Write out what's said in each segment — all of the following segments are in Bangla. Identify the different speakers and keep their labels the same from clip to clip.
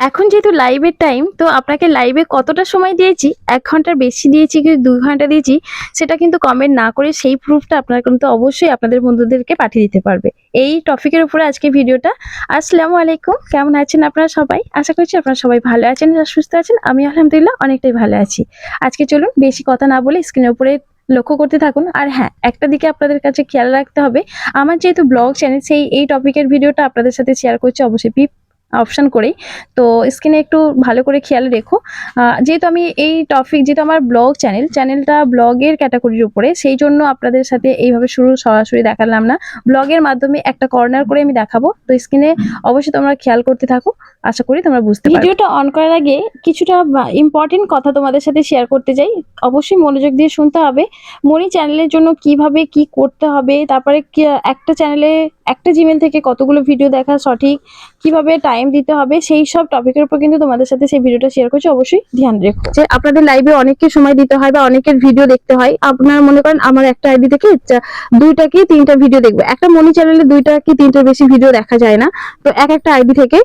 Speaker 1: এখন যেহেতু লাইভের টাইম তো আপনাকে লাইভে কতটা সময় দিয়েছি? এক ঘণ্টার বেশি দিয়েছি কি দুই ঘণ্টা দিয়েছি? সেটা কিন্তু কমেন্ট না করে সেই প্রুফটা আপনারা কিন্তু অবশ্যই আপনাদের বন্ধুদেরকে পাঠিয়ে দিতে পারবে। এই টপিকের উপরে আজকে ভিডিওটা আসসালামু আলাইকুম। কেমন আছেন আপনারা সবাই? আশা করছি আপনারা সবাই ভালো আছেন সুস্থ আছেন। আমি আলহামদুলিল্লাহ অনেকটাই ভালো আছি। আজকে চলুন বেশি কথা না বলে স্ক্রিনের উপরে লক্ষ্য করতে থাকুন। আর হ্যাঁ একটা দিকে আপনাদের কাছে খেয়াল রাখতে হবে। আমার যেহেতু ব্লগ চ্যানেল সেই এই টপিকের ভিডিওটা আপনাদের সাথে শেয়ার করছি অবশ্যই। অপশন করেই তো স্ক্রিনে একটু ভালো করে খেয়াল রেখো। যেহেতু আমি এই টপিক যেহেতু আমার ব্লগ চ্যানেল চ্যানেলটা ব্লগের ক্যাটাগরির উপরে, সেই জন্য আপনাদের সাথে এইভাবে শুরু সরাসরি দেখালাম না। ব্লগের মাধ্যমে একটা কর্নার করে আমি দেখাবো। তো স্ক্রিনে অবশ্যই তোমরা খেয়াল করতে থাকো। আশা করি তোমরা বুঝতে ভিডিওটা অন করার আগে কিছুটা ইম্পর্টেন্ট কথা তোমাদের সাথে শেয়ার করতে যাই অবশ্যই মনোযোগ দিয়ে শুনতে হবে। মনি চ্যানেলের জন্য কীভাবে কি করতে হবে? তারপরে একটা চ্যানেলে একটা জিমেল থেকে কতগুলো ভিডিও দেখা সঠিক? কীভাবে টাইম দিতে হবে, সেই সব টপিকের উপর কিন্তু তোমাদের সাথে সেই ভিডিওটা শেয়ার করছি, অবশ্যই ধ্যান রেখো। যে আপনাদের লাইভে অনেককে সময় দিতে হয় বা অনেকের ভিডিও দেখতে হয়, আপনার মনে করেন আমার একটা আইডি থেকে দুইটা কি তিনটা ভিডিও দেখবে। একটা মনি চ্যানেলে দুইটা কি তিনটার বেশি ভিডিও দেখা যায় না। তো এক একটা আইডি থেকে।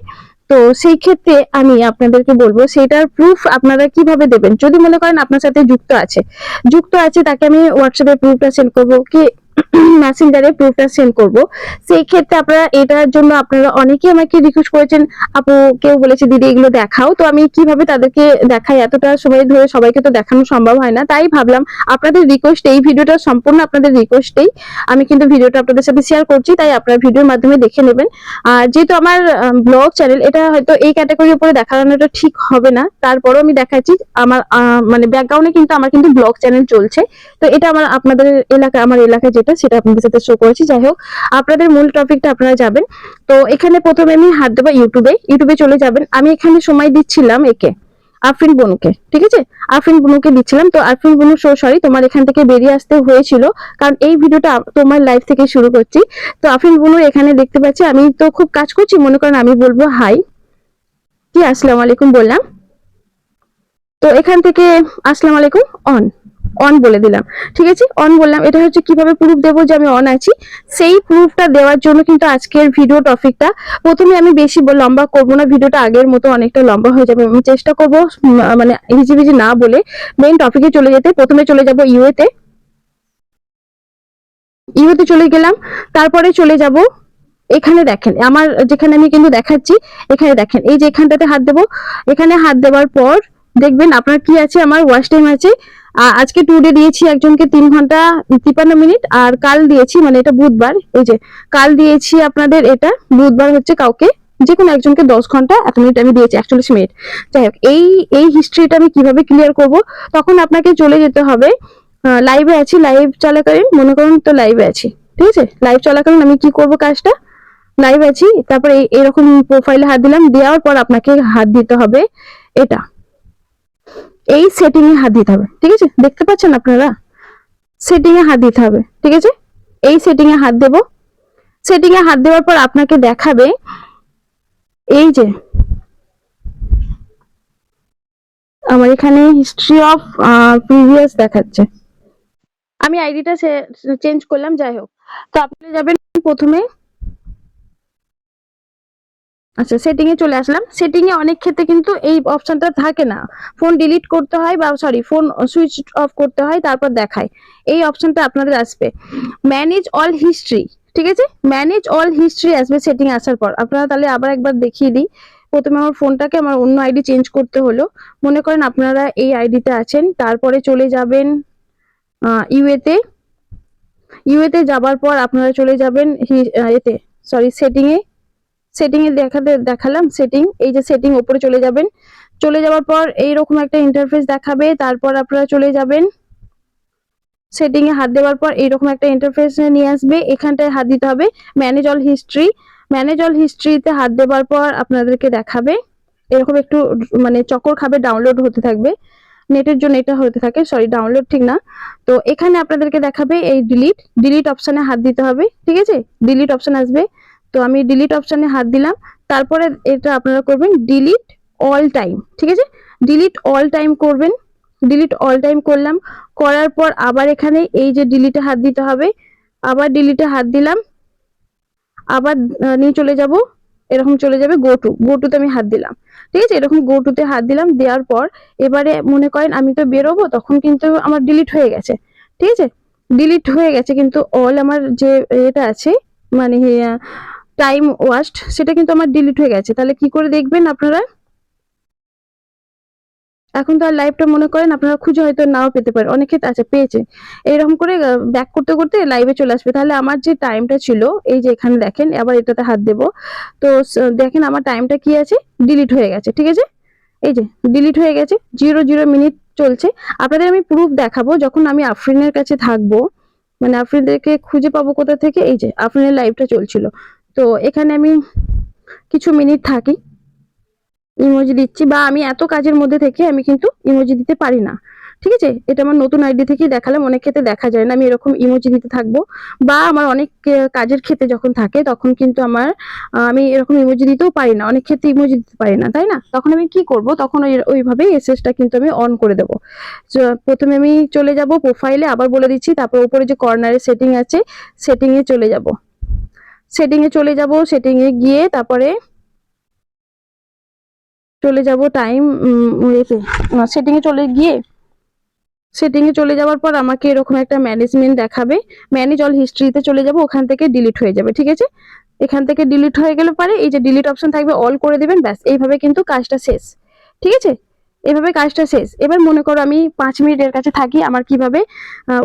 Speaker 1: তো সেই ক্ষেত্রে আমি আপনাদেরকে বলব সেটার প্রুফ আপনারা কীভাবে দেবেন? যদি মনে করেন আপনার সাথে যুক্ত আছে যুক্ত আছে তাকে আমি হোয়াটসঅ্যাপে প্রুফটা সেন্ড করব, কি মেসেঞ্জারে প্রুফটা সেন্ড করব। সেই ক্ষেত্রে আপনারা এটার জন্য আপনারা অনেকেই আমাকে রিকোয়েস্ট করেছেন, আপু, কেউ বলেছে, দিদি, এগুলো দেখাও। তো আমি কীভাবে তাদেরকে দেখাই? এতটা সময় ধরে সবাইকে তো দেখানো সম্ভব হয় না। তাই ভাবলাম, আপনাদের রিকোয়েস্ট এই ভিডিওটা সম্পূর্ণ আপনাদের রিকোয়েস্টেই আমি কিন্তু ভিডিওটা আপনাদের সাথে শেয়ার করছি, তাই আপনারা ভিডিওর মাধ্যমে দেখে নেবেন। আর যেহেতু আমার ব্লগ চ্যানেল এটা হয়তো এই ক্যাটাগরির উপরে দেখানোটা ঠিক হবে না। তারপরও আমি দেখাচ্ছি, আমার মানে ব্যাকগ্রাউন্ডে কিন্তু আমার কিন্তু ব্লগ চ্যানেল চলছে। তো এটা আমার, আপনাদের এলাকা, আমার এলাকা যেটা, সেটা আপনাদের সাথে শো করেছি। যাই হোক, আপনাদের মূল টপিকটা আপনারা যাবেন। তো এখানে প্রথমে আমি হাত দেবো ইউটিউবে। ইউটিউবে চলে যাবেন। আমি এখানে সময় দিচ্ছিলাম একে, আফরিন বনুকে, ঠিক আছে? আফরিন বনুকে দিচ্ছিলাম। তো আফরিন বনু সো সরি তোমার এখান থেকে বেরিয়ে আসতে হয়েছিল। কারণ এই ভিডিওটা তোমার লাইফ থেকে শুরু করছি। তো আফরিন বনু এখানে দেখতে পাচ্ছি, আমি তো খুব কাজ করছি, মনে করেন আমি বলব হাই কি আসসালামু আলাইকুম বললাম। তো এখান থেকে, আসসালামু আলাইকুম অন অন বলে দিলাম, ঠিক আছে? অন বললাম, এটা হচ্ছে কীভাবে প্রুফ দেবো যে আমি অন আছি? সেই প্রুফটা দেওয়ার জন্য কিন্তু আজকের ভিডিও টপিকটা প্রথমে আমি বেশি লম্বা করব না ভিডিওটা আগের মতো অনেকটা লম্বা হয়ে যাবে। আমি চেষ্টা করব মানে হিজিবিজি না বলে মেইন টপিকে চলে যেতে। প্রথমে চলে যাব ইউএতে ইউএতে চলে গেলাম, তারপরে চলে যাব এখানে দেখেন, আমার যেখানে আমি কিন্তু দেখাচ্ছি, এখানে দেখেন, এই যে এখানটাতে হাত দেবো, এখানে হাত দেওয়ার পর দেখবেন আপনার কি আছে, আমার ওয়াশ টাইম আছে। আজকে টু ডে দিয়েছি একজনকে তিন ঘণ্টা তিপ্পান্ন মিনিট আর কাল দিয়েছি মানে এটা বুধবার, এই যে, কাল দিয়েছি আপনাদের এটা, বুধবার হচ্ছে কাউকে যে কোনো একজনকে দশ ঘণ্টা এত মিনিট আমি দিয়েছি, একচল্লিশ মিনিট যাই হোক, এই এই হিস্ট্রিটা আমি কীভাবে ক্লিয়ার করব, তখন আপনাকে চলে যেতে হবে। লাইভে আছি লাইভ চলাকালীন, মনে করুন তো লাইভে আছি, ঠিক আছে? লাইভ চলাকালীন আমি কি করব কাজটা? লাইভ আছি, তারপরে এরকম প্রোফাইলে হাত দিলাম, দেওয়ার পর আপনাকে হাত দিতে হবে, এটা। এই সেটিং এ হাত দিতে হবে, ঠিক আছে? দেখতে পাচ্ছেন আপনারা? সেটিং এ হাত দিতে হবে, ঠিক আছে? এই সেটিং এ হাত দেব। সেটিং এ হাত দেওয়ার পর আপনাকে দেখাবে এই যে, আমার এখানে হিস্ট্রি অফ প্রিভিয়াস দেখাচ্ছে। আমি আইডিটা চেঞ্জ করলাম, যাই হোক। তো আপনি যাবেন প্রথমে আচ্ছা সেটিং এ চলে আসলাম। সেটিং এ অনেক ক্ষেত্রে কিন্তু এই অপশনটা থাকে না। ফোন ডিলিট করতে হয় বা সরি ফোন সুইচ অফ করতে হয়, তারপর দেখায়। এই অপশনটা আপনাদের আসবে। ম্যানেজ অল হিস্ট্রি ঠিক আছে? ম্যানেজ অল হিস্ট্রি আসবে সেটিং আসার পর। আপনারা তাহলে আবার একবার দেখিয়ে দিই। প্রথমে আমার ফোনটাকে আমার অন্য আইডি চেঞ্জ করতে হলো। মনে করেন আপনারা এই আইডিতে আছেন, তারপরে চলে যাবেন ইউএতে ইউএতে যাবার পর আপনারা চলে যাবেন এতে সরি সেটিং এ সেটিং এ দেখাতে দেখালাম সেটিং এই যে সেটিং উপরে চলে যাবেন। চলে যাওয়ার পর এইরকম একটা ইন্টারফেস দেখাবে। তারপর আপনারা চলে যাবেন। সেটিং এ হাত দেওয়ার পর এইরকম একটা ইন্টারফেস নিয়ে আসবে। এখানটায় হাত দিতে হবে। Manage all history manage all হিস্ট্রিতে হাত দেওয়ার পর আপনাদেরকে দেখাবে। এরকম একটু মানে চক্কর খাবে ডাউনলোড হতে থাকবে। নেটের জন্য এটা হতে থাকে। সরি ডাউনলোড ঠিক না। তো এখানে আপনাদেরকে দেখাবে এই ডিলিট ডিলিট অপশানে হাত দিতে হবে। ঠিক আছে? ডিলিট অপশন আসবে। তো আমি ডিলিট অপশানে হাত দিলাম। তারপরে এটা আপনারা করবেন ডিলিট অল টাইম ঠিক আছে? ডিলিট অল টাইম করবেন। ডিলিট অল টাইম করলাম। করার পর আবার এখানে এই যে ডিলিটে হাত দিতে হবে, আবার ডিলিটে হাত দিলাম। আবার নিয়ে চলে যাব। এরকম চলে যাবে গো টু গো টুতে আমি হাত দিলাম। ঠিক আছে? এরকম গো টুতে হাত দিলাম। দেওয়ার পর এবারে মনে করেন আমি তো বেরোবো, তখন কিন্তু আমার ডিলিট হয়ে গেছে। ঠিক আছে? ডিলিট হয়ে গেছে, কিন্তু অল আমার যে এটা আছে মানে টাইম ওয়াস্ট সেটা কিন্তু আমার ডিলিট হয়ে গেছে। তাহলে কি করে দেখবেন আপনারা? এখন তো আর লাইভটা মনে করেন, আপনারা খুঁজে হয়তো নাও পেতে পারেন। অনেক ক্ষেত্রে আচ্ছা পেয়েছে। এরকম করে ব্যাক করতে করতে লাইভে চলে আসবে। তাহলে আমার যে টাইমটা ছিল, এই যে এখানে দেখেন আবার এটাতে হাত দেবো। তো দেখেন আমার টাইমটা কি আছে? ডিলিট হয়ে গেছে, ঠিক আছে? এই যে ডিলিট হয়ে গেছে জিরো জিরো মিনিট চলছে। আপনাদের আমি প্রুফ দেখাবো, যখন আমি আফরিনের কাছে থাকব। মানে আফরিনদেরকে খুঁজে পাবো কোথা থেকে? এই যে, আফরিনের লাইভটা চলছিল। তো এখানে আমি কিছু মিনিট থাকি, ইমোজি দিচ্ছি বা আমি এত কাজের মধ্যে থেকে আমি কিন্তু ইমোজি দিতে পারি না। ঠিক আছে? এটা আমার নতুন আইডি থেকেই দেখালাম, অনেক ক্ষেত্রে দেখা যায় না আমি এরকম ইমোজি দিতে থাকব বা আমার অনেক কাজের ক্ষেত্রে যখন থাকে তখন কিন্তু আমার আমি এরকম ইমোজি দিতেও পারি না, অনেক ক্ষেত্রে ইমোজি দিতে পারি না, তাই না? তখন আমি কি করব? তখন ওই, ওইভাবেই এসএসটা কিন্তু আমি অন করে দেবো। প্রথমে আমি চলে যাব প্রোফাইলে আবার বলে দিচ্ছি, তারপর উপরে যে কর্নারে সেটিং আছে সেটিংয়ে চলে যাব। সেটিংয়ে চলে যাব সেটিংয়ে গিয়ে তারপরে চলে যাব টাইম সেটিং এ চলে গিয়ে সেটিং এ চলে যাওয়ার পর আমাকে এরকম একটা ম্যানেজমেন্ট দেখাবে। ম্যানেজ অল হিস্ট্রিতে চলে যাব, ওখান থেকে ডিলিট হয়ে যাবে, ঠিক আছে? এখান থেকে ডিলিট হয়ে গেলে পরে এই যে ডিলিট অপশন থাকবে অল করে দেবেন, ব্যাস, এইভাবে কিন্তু কাজটা শেষ, ঠিক আছে? এভাবে কাজটা শেষ। এবার মনে করো আমি পাঁচ মিনিটের কাছে থাকি আমার কীভাবে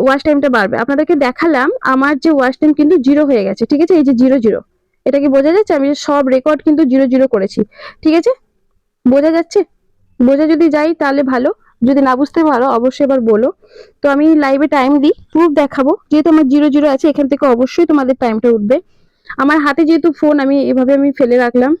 Speaker 1: ওয়াশ টাইমটা বাড়বে। আপনাদেরকে দেখালাম আমার যে ওয়াশ টাইম কিন্তু জিরো হয়ে গেছে, ঠিক আছে? এই যে জিরো জিরো এটা কি বোঝা যাচ্ছে? আমি সব রেকর্ড কিন্তু জিরো জিরো করেছি, ঠিক আছে? বোঝা যাচ্ছে? বোঝা যদি যাই তাহলে ভালো, যদি না বুঝতে পারো অবশ্যই এবার বলো। তো আমি লাইভে টাইম দিই প্রুফ দেখাবো। যেহেতু আমার জিরো জিরো আছে, এখান থেকে অবশ্যই তোমাদের টাইমটা উঠবে। আমার হাতে যেহেতু ফোন আমি এভাবে আমি ফেলে রাখলাম।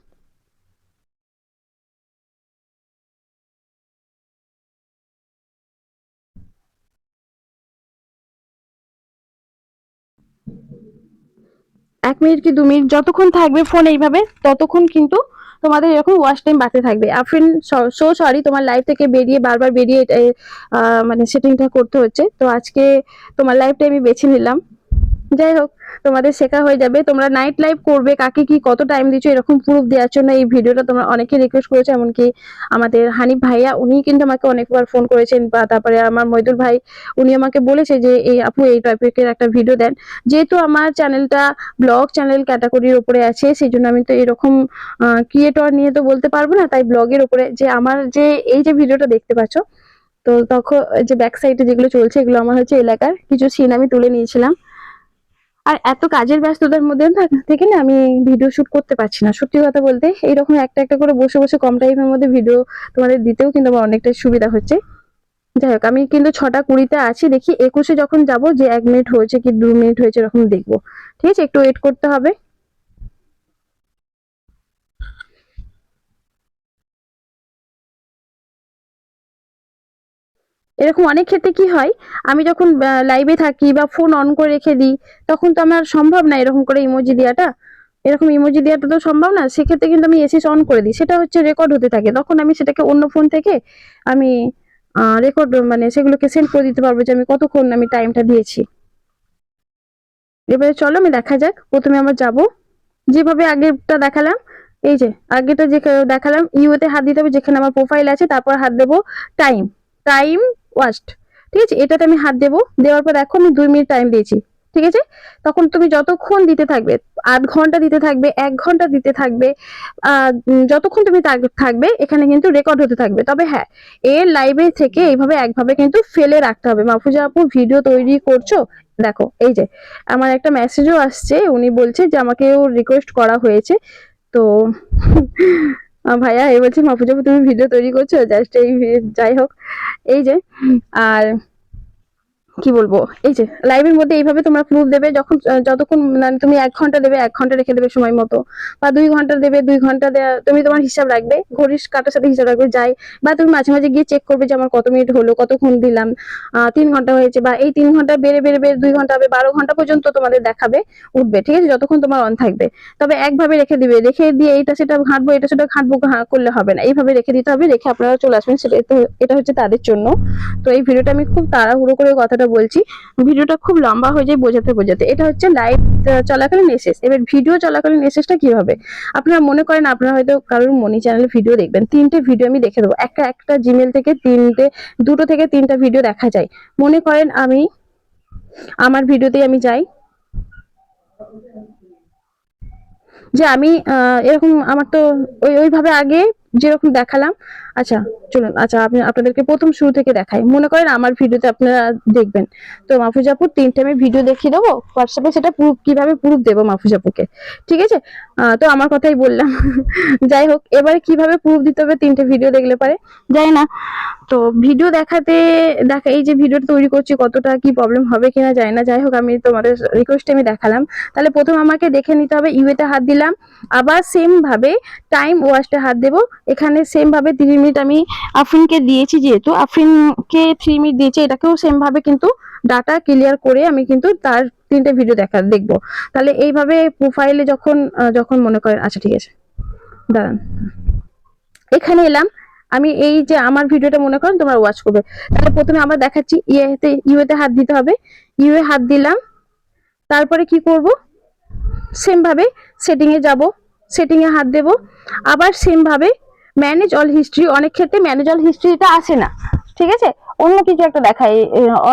Speaker 1: এক মিনিট কি দু মিনিট যতক্ষণ থাকবে ফোন এইভাবে, ততক্ষণ কিন্তু তোমাদের এরকম ওয়াশ টাইম বাড়তে থাকবে। আফরিন সো সরি তোমার লাইফ থেকে বেরিয়ে বারবার বেরিয়ে মানে সেটিংটা করতে হচ্ছে। তো আজকে তোমার লাইফটা আমি বেছে নিলাম। যাই হোক, তোমাদের শেখা হয়ে যাবে। তোমরা নাইট লাইভ করবে, কাকে কি কত টাইম দিচ্ছ, এরকম প্রুফ দেওয়ার জন্য এই ভিডিওটা তোমরা অনেকে রিকোয়েস্ট করেছ, এমনকি আমাদের হানিফ ভাইয়া উনি কিন্তু আমাকে অনেকবার ফোন করেছেন, বা তারপরে আমার মইদুল ভাই, উনি আমাকে বলেছে যে, এই আপু, এই টপিকের একটা ভিডিও দেন। যেহেতু আমার চ্যানেলটা ব্লগ চ্যানেল ক্যাটাগরির উপরে আছে, সেই জন্য আমি তো এরকম ক্রিয়েটর নিয়ে তো বলতে পারব না, তাই ব্লগের উপরে যে আমার যে, এই যে ভিডিওটা দেখতে পাচ্ছ, তো তখন, যে ব্যাক সাইডে যেগুলো চলছে, এগুলো আমার হচ্ছে এলাকার কিছু সিন আমি তুলে নিয়েছিলাম। আর এত কাজের ব্যস্ততার মধ্যে থাক- না আমি ভিডিও শুট করতে পারছি না। সত্যি কথা বলতে, এইরকম একটা একটা করে বসে বসে কম টাইমের মধ্যে ভিডিও তোমাদের দিতেও কিন্তু আমার অনেকটা সুবিধা হচ্ছে। যাই হোক, আমি কিন্তু ছটা কুড়িতে আছি, দেখি একুশে যখন যাব যে এক মিনিট হয়েছে কি দু মিনিট হয়েছে এরকম দেখব। ঠিক আছে, একটু ওয়েট করতে হবে। এরকম অনেক ক্ষেত্রে কি হয়, আমি যখন লাইভে থাকি বা ফোন অন করে রেখে দিই, তখন তো আমার সম্ভব না এরকম করে ইমোজি দেওয়াটা। এরকম ইমোজি দেওয়াটা তো সম্ভব না, সেক্ষেত্রে কিন্তু আমি এসএস অন করে দিই। সেটা হচ্ছে রেকর্ড হতে থাকে। তখন আমি সেটাকে অন্য ফোন থেকে আমি রেকর্ড মানে সেগুলোকে সেন্ড করে দিতে পারব যে আমি কতক্ষণ আমি টাইমটা দিয়েছি। এবারে চলো আমি দেখা যাক। প্রথমে আমরা যাব। যেভাবে আগেরটা দেখালাম, এই যে আগেটা যে দেখালাম, ইউতে হাত দিতে হবে যেখানে আমার প্রোফাইল আছে, তারপর হাত দেবো টাইম টাইম ওয়াস্ট ঠিক আছে? এটাতে আমি হাত দেবো। দেওয়ার পর দেখো আমি দুই মিনিট টাইম দিয়েছি, ঠিক আছে? তখন তুমি যতক্ষণ দিতে থাকবে, আধ ঘণ্টা দিতে থাকবে, এক ঘণ্টা দিতে থাকবে যতক্ষণ তুমি থাক- থাকবে, এখানে কিন্তু রেকর্ড হতে থাকবে। তবে হ্যাঁ এর লাইভে থেকে এইভাবে একভাবে কিন্তু ফেলে রাখতে হবে। মাহফুজা আপু ভিডিও তৈরি করছ? দেখো, এই যে, আমার একটা মেসেজও আসছে। উনি বলছে যে, আমাকেও রিকোয়েস্ট করা হয়েছে। তো ভাইয়া, এই বলছে মাহফুজা তুমি ভিডিও তৈরি করছ জাস্ট এই যাই হোক, এই যে, আর কি বলব? এই যে লাইভের মধ্যে এইভাবে তোমরা প্রুফ দেবে, যখন যতক্ষণ মানে তুমি এক ঘণ্টা দেবে, এক ঘণ্টা রেখে দেবে সময় মতো। বা দুই ঘণ্টা দেবে, দুই ঘণ্টা দেয়া- তুমি তোমার হিসাব রাখবে, ঘড়ির কাটার সাথে হিসাব রাখবে, যাই। বা তুমি মাঝে মাঝে গিয়ে চেক করবে যে আমার কত মিনিট হলো, কতক্ষণ দিলাম তিন ঘণ্টা হয়েছে, বা এই তিন ঘণ্টা বেড়ে বেড়ে বেড়ে, দুই ঘণ্টা হবে, বারো ঘণ্টা পর্যন্ত তোমাদের দেখাবে, উঠবে, ঠিক আছে? যতক্ষণ তোমার অন থাকবে। তবে একভাবে রেখে দিবে, রেখে দিয়ে এইটা সেটা ঘাঁটবো, এটা সেটা ঘাঁটবো করলে হবে না। এইভাবে রেখে দিতে হবে, রেখে আপনারা চলে আসবেন, সেটা, এটা হচ্ছে তাদের জন্য। তো এই ভিডিওটা আমি খুব তাড়াহুড়ো করে কথাটা বলছি, ভিডিওটা খুব লম্বা হয়ে যায় বোঝাতে বোঝাতে। এটা হচ্ছে লাইভ চলাকালীন এসএস এবার ভিডিও চলাকালীন এসএসটা কি হবে আপনারা মনে করেন, আপনারা হয়তো কারোর মনি চ্যানেলে ভিডিও দেখবেন। তিনটে ভিডিও আমি দেখে দেবো। একটা একটা জিমেল থেকে তিনটে, দুটো থেকে তিনটা ভিডিও দেখা যায়। মনে করেন আমি, আমার ভিডিওতে আমি যাই। যে আমি এরকম আমার তো ওই, ওইভাবে আগে যেরকম দেখালাম। আচ্ছা চলুন আচ্ছা আপনি, আপনাদেরকে প্রথম শুরু থেকে দেখাই। মনে করেন আমার ভিডিওতে আপনারা দেখবেন। তো মাফুজাপুর তিনটে আমি ভিডিও দেখিয়ে দেবো। হোয়াটসঅ্যাপে সেটা প্রুফ, কীভাবে প্রুফ দেবো মাফুজাপুকে ঠিক আছে? তো আমার কথাই বললাম। যাই হোক, এবারে কীভাবে প্রুফ দিতে হবে তিনটে ভিডিও দেখলে পারে? যাই না। তো ভিডিও দেখাতে, দেখা, এই যে ভিডিওটা তৈরি করছি, কতটা কি প্রবলেম হবে কিনা জানি না। যাই হোক, আমি তোমাদের রিকোয়েস্টে আমি দেখালাম। তাহলে প্রথম আমাকে দেখে নিতে হবে ইউএতে হাত দিলাম। আবার সেম ভাবে টাইম ওয়াশটা হাত দেবো। এখানে সেম ভাবে তিন মিনিট আমি আফরিনকে দিয়েছি যেহেতু, আফরিনকে থ্রি মিনিট দিয়েছি, এটাকেও সেম ভাবে কিন্তু ডাটা ক্লিয়ার করে আমি কিন্তু তার তিনটে ভিডিও দেখা, দেখব। তাহলে এইভাবে প্রোফাইলে যখন যখন মনে করেন আচ্ছা ঠিক আছে, দাঁড়ান। এখানে এলাম, আমি এই যে আমার ভিডিওটা মনে করেন তোমরা ওয়াচ করবে। তাহলে প্রথমে আমরা দেখাচ্ছি, ইয়েতে, ইউএতে হাত দিতে হবে। ইউএ হাত দিলাম, তারপরে কি করব? সেম ভাবে সেটিং এ যাব সেটিং এ হাত দেব। আবার সেম ভাবে ম্যানেজ অল হিস্ট্রি অনেক ক্ষেত্রে ম্যানেজ অল হিস্ট্রিটা আসে না। ঠিক আছে? অন্য কিছু একটা দেখায়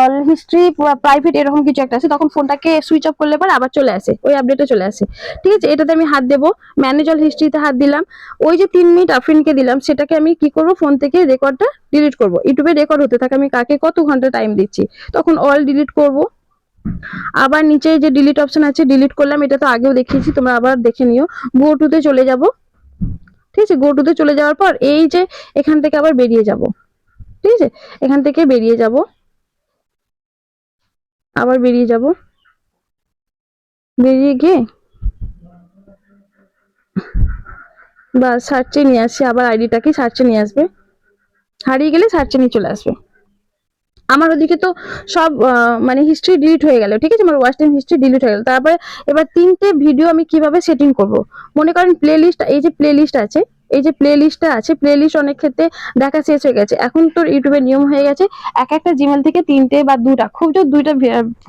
Speaker 1: অল হিস্ট্রি প্রাইভেট এরকম কিছু একটা আছে তখন ফোনটাকে সুইচ অফ করলে পরে আবার চলে আসে, ওই আপডেটে চলে আসে। ঠিক আছে? এটাতে আমি হাত দেবো ম্যানেজ অল হিস্ট্রিতে হাত দিলাম। ওই যে তিন মিনিট আফরিনকে দিলাম, সেটাকে আমি কি করব? ফোন থেকে রেকর্ডটা ডিলিট করব। ইউটিউবে রেকর্ড হতে থাকে, আমি কাকে কত ঘণ্টা টাইম দিচ্ছি? তখন অল ডিলিট করব। আবার নিচে যে ডিলিট অপশন আছে ডিলিট করলাম, এটা তো আগেও দেখিয়েছি, তোমরা আবার দেখে নিও। টুতে চলে যাব। ঠিক আছে গো টুতে চলে যাওয়ার পর এই যে এখান থেকে আবার বেরিয়ে যাব। ঠিক আছে, এখান থেকে বেরিয়ে যাব। আবার বেরিয়ে যাব। বেরিয়ে গিয়ে বা সার্চে নিয়ে আসি, আবার আইডিটাকে সার্চে নিয়ে আসবে। হারিয়ে গেলে সার্চে নিয়ে চলে আসবে। আমার ওদিকে তো সব মানে হিস্ট্রি ডিলিট হয়ে গেল, ঠিক আছে? আমার ওয়াচ টাইম হিস্ট্রি ডিলিট হয়ে গেল। তারপরে এবার তিনটে ভিডিও আমি কীভাবে সেটিং করব? মনে করেন প্লে লিস্ট এই যে প্লে লিস্ট আছে এই যে প্লে লিস্টটা আছে প্লে লিস্ট অনেক ক্ষেত্রে দেখা শেষ হয়ে গেছে। এখন তোর ইউটিউবের নিয়ম হয়ে গেছে, এক একটা জিমেল থেকে তিনটে বা দুটা, খুব জোর দুইটা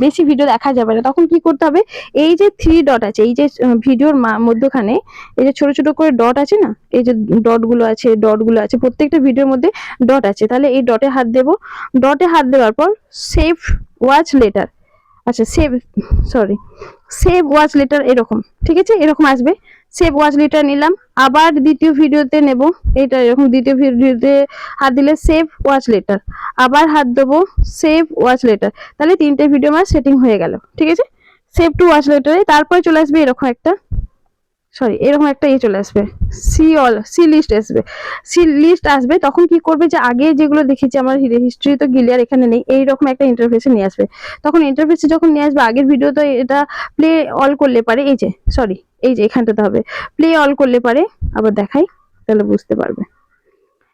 Speaker 1: বেশি ভিডিও দেখা যাবে না, তখন কি করতে হবে? এই যে থ্রি ডট আছে, এই যে ভিডিওর মধ্যখানে এই যে ছোট ছোট করে ডট আছে না, এই যে ডটগুলো আছে ডটগুলো আছে, প্রত্যেকটা ভিডিওর মধ্যে ডট আছে। তাহলে এই ডটে হাত দেবো। ডটে হাত দেওয়ার পর সেভ ওয়াচ লেটার আচ্ছা save sorry save watch later এরকম, ঠিক আছে? এরকম আসবে। ওয়াচ লিটার নিলাম। আবার দ্বিতীয় ভিডিওতে নেব। এটা এরকম দ্বিতীয় ভিডিওতে হাত দিলে সেভ ওয়াচ লেটার। আবার হাত দেবো সেভ ওয়াচ লেটার। তাহলে তিনটে ভিডিও আমার সেটিং হয়ে গেল। ঠিক আছে? সেভ টু ওয়াচ লেটারে। তারপরে চলে আসবে এরকম একটা সরি এরকম একটা ইয়ে চলে আসবে। সি অল, সি লিস্ট আসবে। সি লিস্ট আসবে, তখন কি করবে যে, আগে যেগুলো দেখেছি আমার হিস্ট্রি তো গিলিয়ার এখানে নেই, এইরকম একটা ইন্টারফেসে নিয়ে আসবে। তখন ইন্টারফেসে যখন নিয়ে আসবে, আগের ভিডিও তো এটা প্লে অল করলে পারে, এই যে সরি এই যে এখানটাতে হবে। প্লে অল করলে পারে, আবার দেখাই, তাহলে বুঝতে পারবে।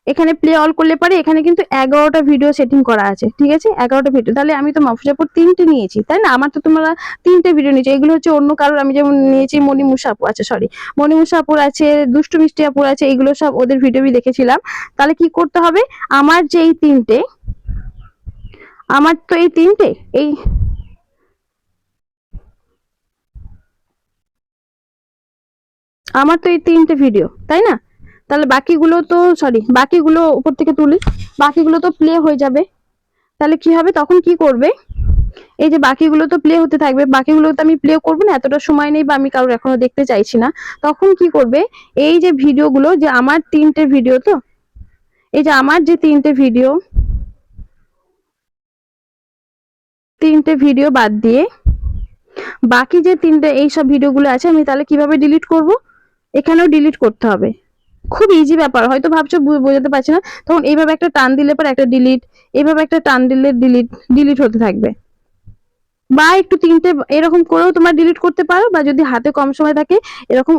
Speaker 1: এখানে প্লে অল করলে পারে, এখানে কিন্তু এগারোটা ভিডিও সেটিং করা আছে, ঠিক আছে? এগারোটা ভিডিও তাহলে আমি তো মাফুজাপুর তিনটে নিয়েছি, তাই না? আমার তো তোমরা তিনটে ভিডিও নিয়েছি। এগুলো হচ্ছে অন্য কারোর, আমি যেমন নিয়েছি মণি মুসাপু আচ্ছা সরি মণি মুসাপুর আছে, দুষ্টু মিষ্টি আপুর আছে, এগুলো সব ওদের ভিডিও দেখেছিলাম। তাহলে কি করতে হবে? আমার যে এই তিনটে, আমার তো এই তিনটে, এই আমার তো এই তিনটে ভিডিও তাই না? তাহলে বাকিগুলো তো সরি বাকিগুলো উপর থেকে তুলি। বাকিগুলো তো প্লে হয়ে যাবে। তাহলে কি হবে? তখন কি করবে? এই যে বাকিগুলো তো প্লে হতে থাকবে। বাকিগুলো তো আমি প্লে করব না, এতটা সময় নেই বা আমি কারোর এখনও দেখতে চাইছি না। তখন কি করবে? এই যে ভিডিওগুলো, যে আমার তিনটে ভিডিও তো, এই যে আমার যে তিনটে ভিডিও তিনটে ভিডিও বাদ দিয়ে বাকি যে তিনটে এই সব ভিডিওগুলো আছে, আমি তাহলে কীভাবে ডিলিট করব? এখানেও ডিলিট করতে হবে। খুব ইজি ব্যাপার। হয়তো ভাবছ বোঝাতে পারছি না। তখন এইভাবে একটা টান দিলে পর একটা ডিলিট এইভাবে একটা টান দিলে ডিলিট ডিলিট হতে থাকবে। বা একটু তিনটে, এরকম করেও তোমার ডিলিট করতে পারো, বা যদি হাতে কম সময় থাকে, এরকম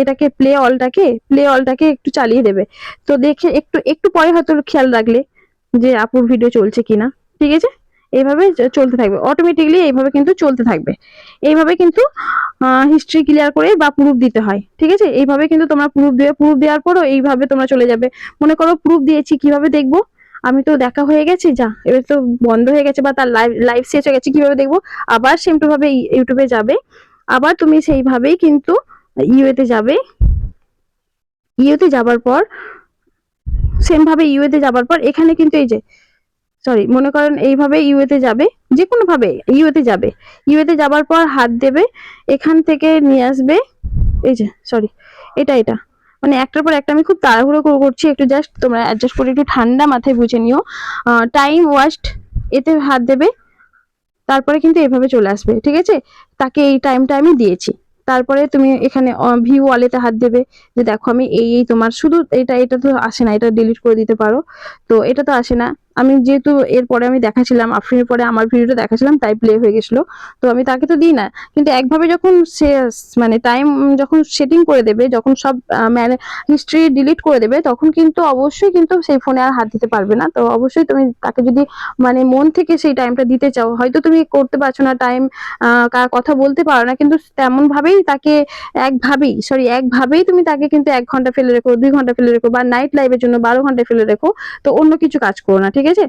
Speaker 1: এটাকে প্লে অলটাকে প্লে অলটাকে একটু চালিয়ে দেবে। তো দেখে একটু একটু পরে হয়তো খেয়াল রাখলে যে আপুর ভিডিও চলছে কিনা। ঠিক আছে? এইভাবে চলতে থাকবে। অটোমেটিকলি এইভাবে কিন্তু চলতে থাকবে। এইভাবে কিন্তু হিস্ট্রি ক্লিয়ার করে বা প্রুফ দিতে হয়। ঠিক আছে? এইভাবে কিন্তু তোমরা প্রুফ দিয়ে প্রুফ দেওয়ার পরও এইভাবে তোমরা চলে যাবে। মনে করো প্রুফ দিয়েছি, কীভাবে দেখব? আমি তো দেখা হয়ে গেছে, যা। এবার তো বন্ধ হয়ে গেছে বা তার লাইভ লাইভ শেষ হয়ে গেছে, কীভাবে দেখব? আবার সেম টু ভাবে ইউটিউবে যাবে। আবার তুমি সেইভাবেই কিন্তু ইউএতে যাবে। ইউতে যাবার পর সেম ভাবে ইউএতে যাবার পর, এখানে কিন্তু এই যে সরি মনে করেন এইভাবে ইউএতে যাবে যে কোনো ভাবে ইউএতে যাবে। ইউএতে যাবার পর হাত দেবে, এখান থেকে নিয়ে আসবে, এই যে সরি এটা এটা। মানে একটার পর একটা আমি খুব তাড়াহুড়ো করে, করছি, একটু জাস্ট তোমরা অ্যাডজাস্ট করে একটু ঠান্ডা মাথায় বুঝে নিও। টাইম ওয়াস্ট এতে হাত দেবে, তারপরে কিন্তু এভাবে চলে আসবে, ঠিক আছে? তাকে এই টাইমটা আমি দিয়েছি। তারপরে তুমি এখানে ভিউ ওয়ালেতে হাত দেবে, যে দেখো আমি এই এই তোমার শুধু এটা এটা তো আসে না, এটা ডিলিট করে দিতে পারো। তো এটা তো আসে না। আমি যেহেতু এরপরে আমি দেখাছিলাম, আফরিনের পরে আমার ভিডিওটা দেখাছিলাম, তাই প্লে হয়ে গেছিল। তো আমি তাকে তো দিই না। কিন্তু একভাবে যখন সে মানে টাইম যখন সেটিং করে দেবে, যখন সব মানে হিস্ট্রি ডিলিট করে দেবে, তখন কিন্তু অবশ্যই কিন্তু সেই ফোনে আর হাত দিতে পারবে না। তো অবশ্যই তুমি তাকে যদি মানে মন থেকে সেই টাইমটা দিতে চাও, হয়তো তুমি করতে পারছ না টাইম কথা বলতে পারো না, কিন্তু তেমন ভাবেই তাকে একভাবেই সরি একভাবেই তুমি তাকে কিন্তু এক ঘণ্টা ফেলে রেখো, দুই ঘণ্টা ফেলে রেখো, বা নাইট লাইভের জন্য বারো ঘণ্টা ফেলে রেখো, তো অন্য কিছু কাজ করো না, ঠিক আছে?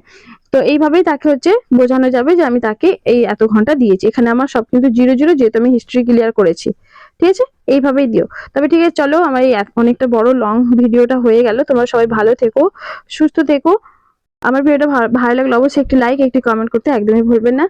Speaker 1: তো এইভাবেই তাকে হচ্ছে বোঝানো যাবে যে আমি তাকে এই এত ঘণ্টা দিয়েছি। এখানে আমার সব কিন্তু জিরো জিরো যেহেতু আমি হিস্ট্রি ক্লিয়ার করেছি। ঠিক আছে? এইভাবেই দিও। তবে ঠিক আছে, চলো আমার এই অনেকটা বড় লং ভিডিওটা হয়ে গেল। তোমরা সবাই ভালো থেকো, সুস্থ থেকো। আমার ভিডিওটা ভালো লাগল অবশ্যই একটি লাইক একটি কমেন্ট করতে একদমই ভুলবেন না।